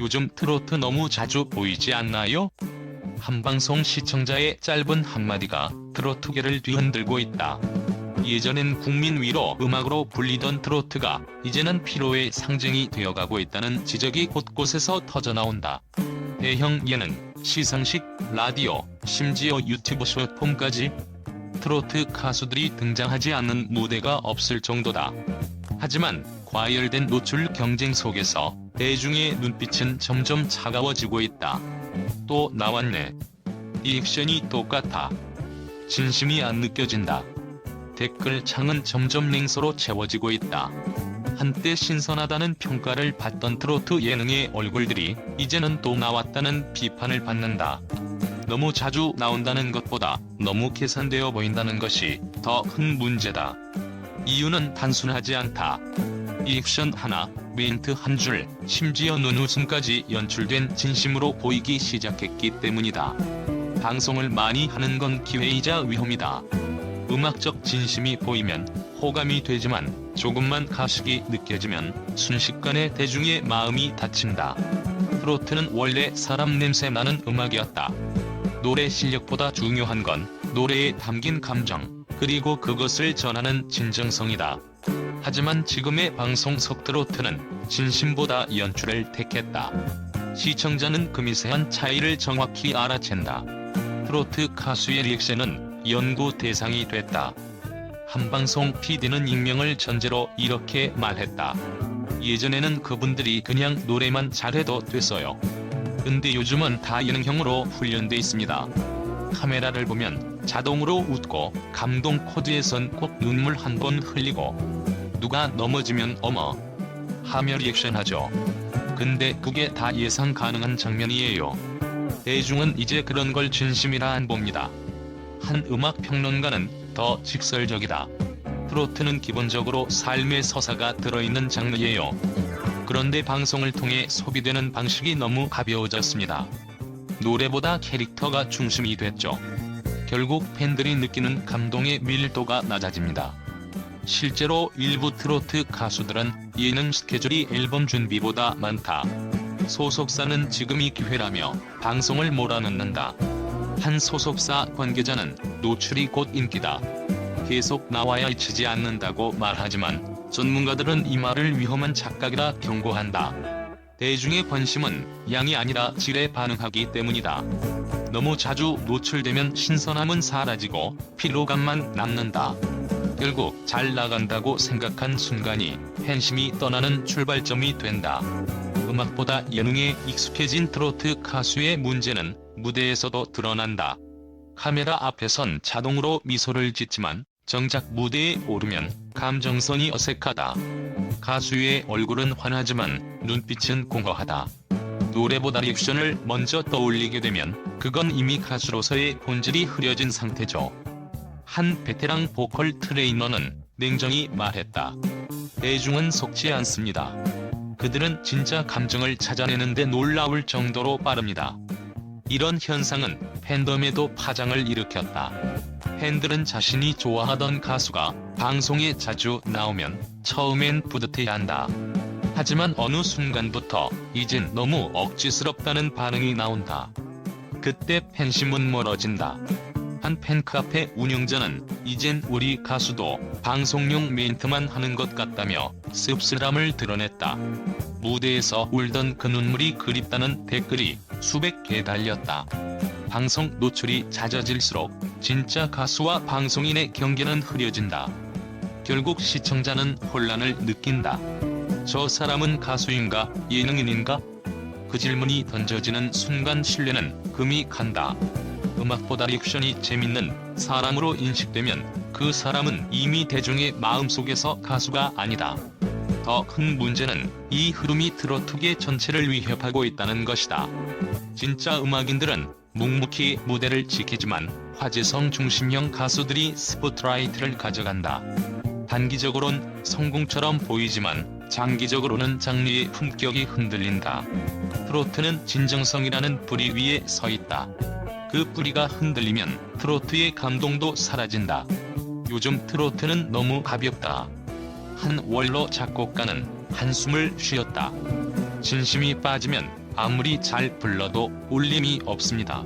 요즘 트로트 너무 자주 보이지 않나요? 한 방송 시청자의 짧은 한마디가 트로트계를 뒤흔들고 있다. 예전엔 국민 위로 음악으로 불리던 트로트가 이제는 피로의 상징이 되어가고 있다는 지적이 곳곳에서 터져나온다. 대형 예능, 시상식, 라디오, 심지어 유튜브 쇼폼까지 트로트 가수들이 등장하지 않는 무대가 없을 정도다. 하지만 과열된 노출 경쟁 속에서 대중의 눈빛은 점점 차가워지고 있다. 또 나왔네. 리액션이 똑같아. 진심이 안 느껴진다. 댓글 창은 점점 냉소로 채워지고 있다. 한때 신선하다는 평가를 받던 트로트 예능의 얼굴들이 이제는 또 나왔다는 비판을 받는다. 너무 자주 나온다는 것보다 너무 계산되어 보인다는 것이 더 큰 문제다. 이유는 단순하지 않다. 리액션 하나, 멘트 한 줄, 심지어 눈웃음까지 연출된 진심으로 보이기 시작했기 때문이다. 방송을 많이 하는 건 기회이자 위험이다. 음악적 진심이 보이면 호감이 되지만 조금만 가식이 느껴지면 순식간에 대중의 마음이 다친다. 트로트는 원래 사람 냄새 나는 음악이었다. 노래 실력보다 중요한 건 노래에 담긴 감정, 그리고 그것을 전하는 진정성이다. 하지만 지금의 방송석 트로트는 진심보다 연출을 택했다. 시청자는 그 미세한 차이를 정확히 알아챈다. 트로트 가수의 리액션은 연구 대상이 됐다. 한방송 PD는 익명을 전제로 이렇게 말했다. 예전에는 그분들이 그냥 노래만 잘해도 됐어요. 근데 요즘은 다 예능형으로 훈련돼 있습니다. 카메라를 보면 자동으로 웃고 감동 코드에선 꼭 눈물 한 번 흘리고 누가 넘어지면 어머 하며 리액션 하죠. 근데 그게 다 예상 가능한 장면이에요. 대중은 이제 그런 걸 진심이라 안 봅니다. 한 음악 평론가는 더 직설적이다. 트로트는 기본적으로 삶의 서사가 들어있는 장르예요. 그런데 방송을 통해 소비되는 방식이 너무 가벼워졌습니다. 노래보다 캐릭터가 중심이 됐죠. 결국 팬들이 느끼는 감동의 밀도가 낮아집니다. 실제로 일부 트로트 가수들은 예능 스케줄이 앨범 준비보다 많다. 소속사는 지금이 기회라며 방송을 몰아넣는다. 한 소속사 관계자는 노출이 곧 인기다. 계속 나와야 잊히지 않는다고 말하지만 전문가들은 이 말을 위험한 착각이라 경고한다. 대중의 관심은 양이 아니라 질에 반응하기 때문이다. 너무 자주 노출되면 신선함은 사라지고 피로감만 남는다. 결국 잘 나간다고 생각한 순간이 팬심이 떠나는 출발점이 된다. 음악보다 예능에 익숙해진 트로트 가수의 문제는 무대에서도 드러난다. 카메라 앞에선 자동으로 미소를 짓지만 정작 무대에 오르면 감정선이 어색하다. 가수의 얼굴은 환하지만 눈빛은 공허하다. 노래보다 리액션을 먼저 떠올리게 되면 그건 이미 가수로서의 본질이 흐려진 상태죠. 한 베테랑 보컬 트레이너는 냉정히 말했다. 대중은 속지 않습니다. 그들은 진짜 감정을 찾아내는데 놀라울 정도로 빠릅니다. 이런 현상은 팬덤에도 파장을 일으켰다. 팬들은 자신이 좋아하던 가수가 방송에 자주 나오면 처음엔 뿌듯해한다. 하지만 어느 순간부터 이젠 너무 억지스럽다는 반응이 나온다. 그때 팬심은 멀어진다. 한 팬카페 운영자는 이젠 우리 가수도 방송용 멘트만 하는 것 같다며 씁쓸함을 드러냈다. 무대에서 울던 그 눈물이 그립다는 댓글이 수백 개 달렸다. 방송 노출이 잦아질수록 진짜 가수와 방송인의 경계는 흐려진다. 결국 시청자는 혼란을 느낀다. 저 사람은 가수인가 예능인인가? 그 질문이 던져지는 순간 신뢰는 금이 간다. 음악보다 리액션이 재밌는 사람으로 인식되면 그 사람은 이미 대중의 마음속에서 가수가 아니다. 더 큰 문제는 이 흐름이 트로트계 전체를 위협하고 있다는 것이다. 진짜 음악인들은 묵묵히 무대를 지키지만 화제성 중심형 가수들이 스포트라이트를 가져간다. 단기적으론 성공처럼 보이지만 장기적으로는 장르의 품격이 흔들린다. 트로트는 진정성이라는 뿌리 위에 서 있다. 그 뿌리가 흔들리면 트로트의 감동도 사라진다. 요즘 트로트는 너무 가볍다. 한 원로 작곡가는 한숨을 쉬었다. 진심이 빠지면 아무리 잘 불러도 울림이 없습니다.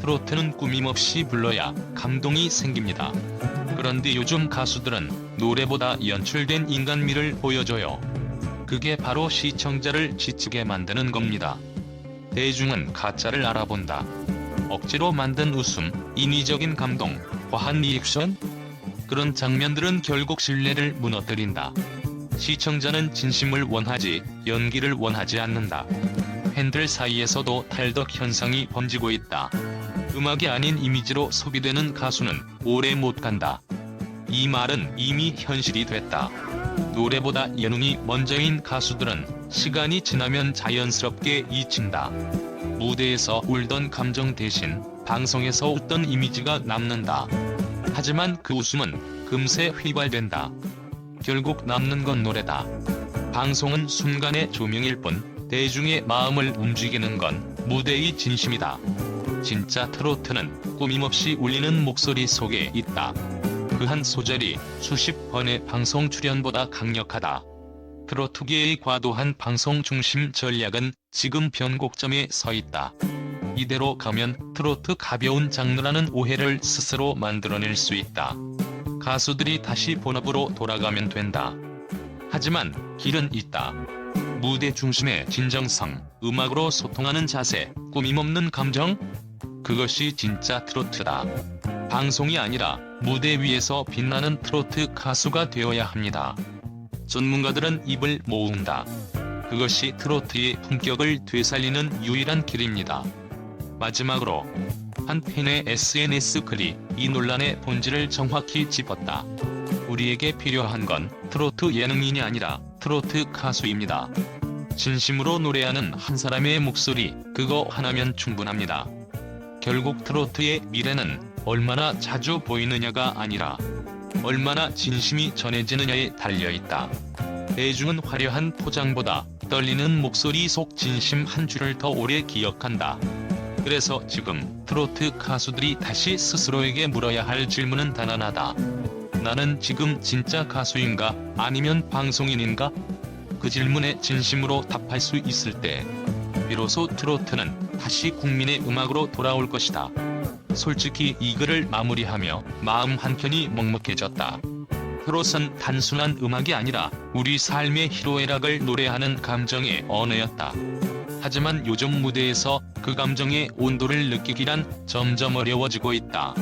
트로트는 꾸밈없이 불러야 감동이 생깁니다. 그런데 요즘 가수들은 노래보다 연출된 인간미를 보여줘요. 그게 바로 시청자를 지치게 만드는 겁니다. 대중은 가짜를 알아본다. 억지로 만든 웃음, 인위적인 감동, 과한 리액션? 그런 장면들은 결국 신뢰를 무너뜨린다. 시청자는 진심을 원하지 연기를 원하지 않는다. 팬들 사이에서도 탈덕 현상이 번지고 있다. 음악이 아닌 이미지로 소비되는 가수는 오래 못 간다. 이 말은 이미 현실이 됐다. 노래보다 예능이 먼저인 가수들은 시간이 지나면 자연스럽게 잊힌다. 무대에서 울던 감정 대신 방송에서 웃던 이미지가 남는다. 하지만 그 웃음은 금세 휘발된다. 결국 남는 건 노래다. 방송은 순간의 조명일 뿐 대중의 마음을 움직이는 건 무대의 진심이다. 진짜 트로트는 꾸밈없이 울리는 목소리 속에 있다. 그 한 소절이 수십 번의 방송 출연보다 강력하다. 트로트계의 과도한 방송 중심 전략은 지금 변곡점에 서 있다. 이대로 가면 트로트 가벼운 장르라는 오해를 스스로 만들어낼 수 있다. 가수들이 다시 본업으로 돌아가면 된다. 하지만 길은 있다. 무대 중심의 진정성, 음악으로 소통하는 자세, 꾸밈 없는 감정? 그것이 진짜 트로트다. 방송이 아니라 무대 위에서 빛나는 트로트 가수가 되어야 합니다. 전문가들은 입을 모은다. 그것이 트로트의 품격을 되살리는 유일한 길입니다. 마지막으로 한 팬의 SNS 글이 이 논란의 본질을 정확히 짚었다. 우리에게 필요한 건 트로트 예능인이 아니라 트로트 가수입니다. 진심으로 노래하는 한 사람의 목소리, 그거 하나면 충분합니다. 결국 트로트의 미래는 얼마나 자주 보이느냐가 아니라 얼마나 진심이 전해지느냐에 달려있다. 대중은 화려한 포장보다 떨리는 목소리 속 진심 한 줄을 더 오래 기억한다. 그래서 지금 트로트 가수들이 다시 스스로에게 물어야 할 질문은 단언하다. 나는 지금 진짜 가수인가 아니면 방송인인가? 그 질문에 진심으로 답할 수 있을 때 비로소 트로트는 다시 국민의 음악으로 돌아올 것이다. 솔직히 이 글을 마무리하며 마음 한켠이 먹먹해졌다. 트롯은 단순한 음악이 아니라 우리 삶의 희로애락을 노래하는 감정의 언어였다. 하지만 요즘 무대에서 그 감정의 온도를 느끼기란 점점 어려워지고 있다.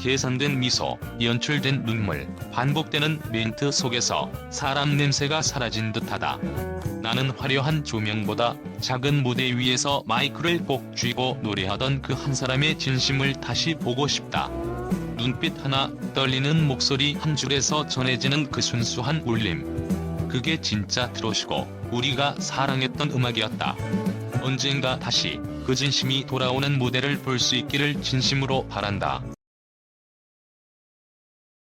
계산된 미소, 연출된 눈물, 반복되는 멘트 속에서 사람 냄새가 사라진 듯하다. 나는 화려한 조명보다 작은 무대 위에서 마이크를 꼭 쥐고 노래하던 그 한 사람의 진심을 다시 보고 싶다. 눈빛 하나, 떨리는 목소리 한 줄에서 전해지는 그 순수한 울림. 그게 진짜 트롯이고 우리가 사랑했던 음악이었다. 언젠가 다시 그 진심이 돌아오는 무대를 볼 수 있기를 진심으로 바란다.